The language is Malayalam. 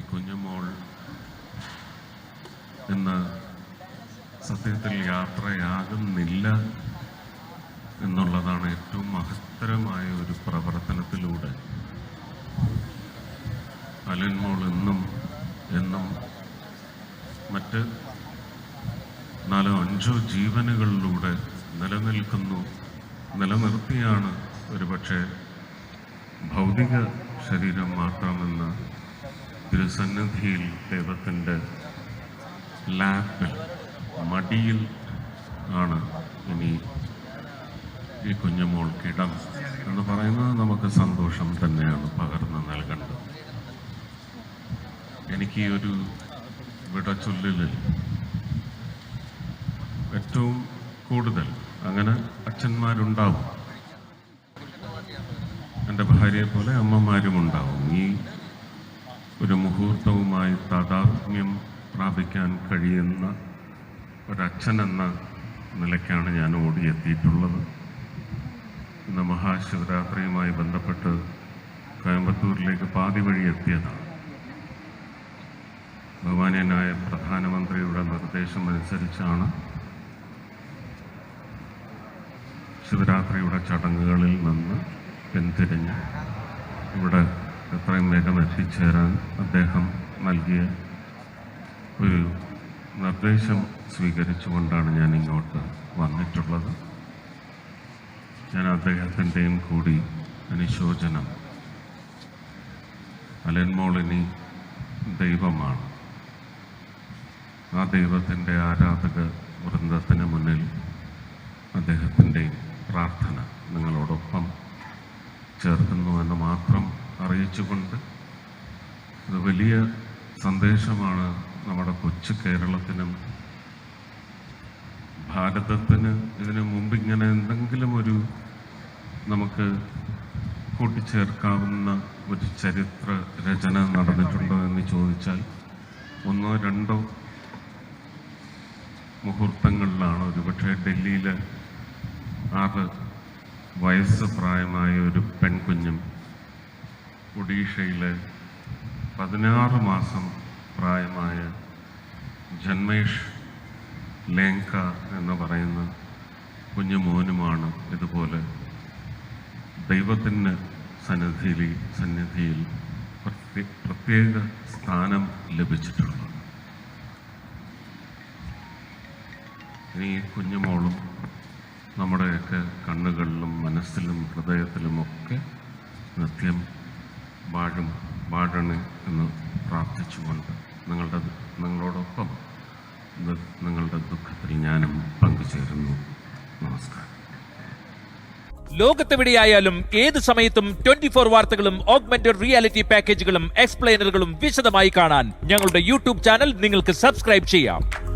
കുഞ്ഞുമോൾ ഇന്ന് സത്യത്തിൽ യാത്രയാകുന്നില്ല എന്നുള്ളതാണ് ഏറ്റവും മഹത്തരമായ ഒരു പ്രവർത്തനത്തിലൂടെ. അലൻമോൾ എന്നും എന്നും മറ്റ് നാലോ അഞ്ചോ ജീവനുകളിലൂടെ നിലനിൽക്കുന്നു നിലനിർത്തിയാണ് ഒരുപക്ഷെ ഭൗതിക ശരീരം മാത്രമെന്ന തിരുസന്നിധിയിൽ ദൈവത്തിന്റെ ലാപ്പിൽ മടിയിൽ ആണ് ഇനി ഈ കുഞ്ഞുമോൾക്കിടം എന്ന് പറയുന്നത് നമുക്ക് സന്തോഷം തന്നെയാണ് പകർന്നു നൽകേണ്ടത്. എനിക്ക് ഒരു വിടച്ചൊല്ലിൽ ഏറ്റവും കൂടുതൽ അങ്ങനെ അച്ഛന്മാരുണ്ടാവും. എന്റെ ഭാര്യയെ പോലെ അമ്മമാരും ഉണ്ടാവും ഈ ഒരു മുഹൂർത്തവുമായി താതാത്മ്യം പ്രാപിക്കാൻ കഴിയുന്ന ഒരച്ഛൻ എന്ന നിലയ്ക്കാണ് ഞാൻ ഓടിയെത്തിയിട്ടുള്ളത്. ഇന്ന് മഹാശിവരാത്രിയുമായി ബന്ധപ്പെട്ട് കോയമ്പത്തൂരിലേക്ക് പാതി വഴി എത്തിയതാണ്. ബഹുമാനീയനായ പ്രധാനമന്ത്രിയുടെ നിർദ്ദേശം അനുസരിച്ചാണ് ശിവരാത്രിയുടെ ചടങ്ങുകളിൽ നിന്ന് പിന്തിരിഞ്ഞ് ഇവിടെ എത്രയും വേഗം എത്തിച്ചേരാൻ അദ്ദേഹം നൽകിയ ഒരു നിർദ്ദേശം സ്വീകരിച്ചുകൊണ്ടാണ് ഞാൻ ഇങ്ങോട്ട് വന്നിട്ടുള്ളത്. ഞാൻ അദ്ദേഹത്തിന്റെയും കൂടി അനുശോചനം. അലൻമോളിനി ദൈവമാണ്. ആ ദൈവത്തിന്റെ ആരാധക വൃന്ദത്തിന് മുന്നിൽ അദ്ദേഹത്തിന്റെയും പ്രാർത്ഥന നിങ്ങളോടൊപ്പം ചേർക്കുന്നു എന്ന് മാത്രം അറിയിച്ചുകൊണ്ട് അത് വലിയ സന്ദേശമാണ് നമ്മുടെ കൊച്ചു കേരളത്തിനും ഭാരതത്തിന് ഇതിനു മുമ്പ് ഇങ്ങനെ എന്തെങ്കിലും ഒരു നമുക്ക് കൂട്ടിച്ചേർക്കാവുന്ന ഒരു ചരിത്ര രചന നടന്നിട്ടുണ്ടോ എന്ന് ചോദിച്ചാൽ ഒന്നോ രണ്ടോ മുഹൂർത്തങ്ങളിലാണ് ഒരുപക്ഷെ ഡൽഹിയിലെ ആറ് വയസ്സ് പ്രായമായ ഒരു ഒഡീഷയിലെ പതിനാറ് മാസം പ്രായമായ ജന്മേഷ് ലേങ്ക എന്ന് പറയുന്ന കുഞ്ഞു മോനുമാണ് ഇതുപോലെ ദൈവത്തിന് സന്നിധിയിൽ സന്നിധിയിൽ പ്രത്യേക സ്ഥാനം ലഭിച്ചിട്ടുള്ളത്. ഇനി ഈ കുഞ്ഞുമോളും നമ്മുടെയൊക്കെ കണ്ണുകളിലും മനസ്സിലും ഹൃദയത്തിലുമൊക്കെ നിത്യം വാഴും വാഴണേ എന്ന് പ്രാർത്ഥിച്ചുകൊണ്ട് നിങ്ങളുടെ നിങ്ങളോടൊപ്പം നിങ്ങളുടെ ദുഃഖത്തിൽ ഞാനും പങ്കുചേരുന്നു. നമസ്കാരം. ലോകത്തെവിടെയായാലും ഏത് സമയത്തും ട്വന്റി ഫോർ വാർത്തകളും ഓഗ്മെന്റഡ് റിയാലിറ്റി പാക്കേജുകളും എക്സ്പ്ലെയിനറുകളും വിശദമായി കാണാൻ ഞങ്ങളുടെ യൂട്യൂബ് ചാനൽ നിങ്ങൾക്ക് സബ്സ്ക്രൈബ് ചെയ്യാം.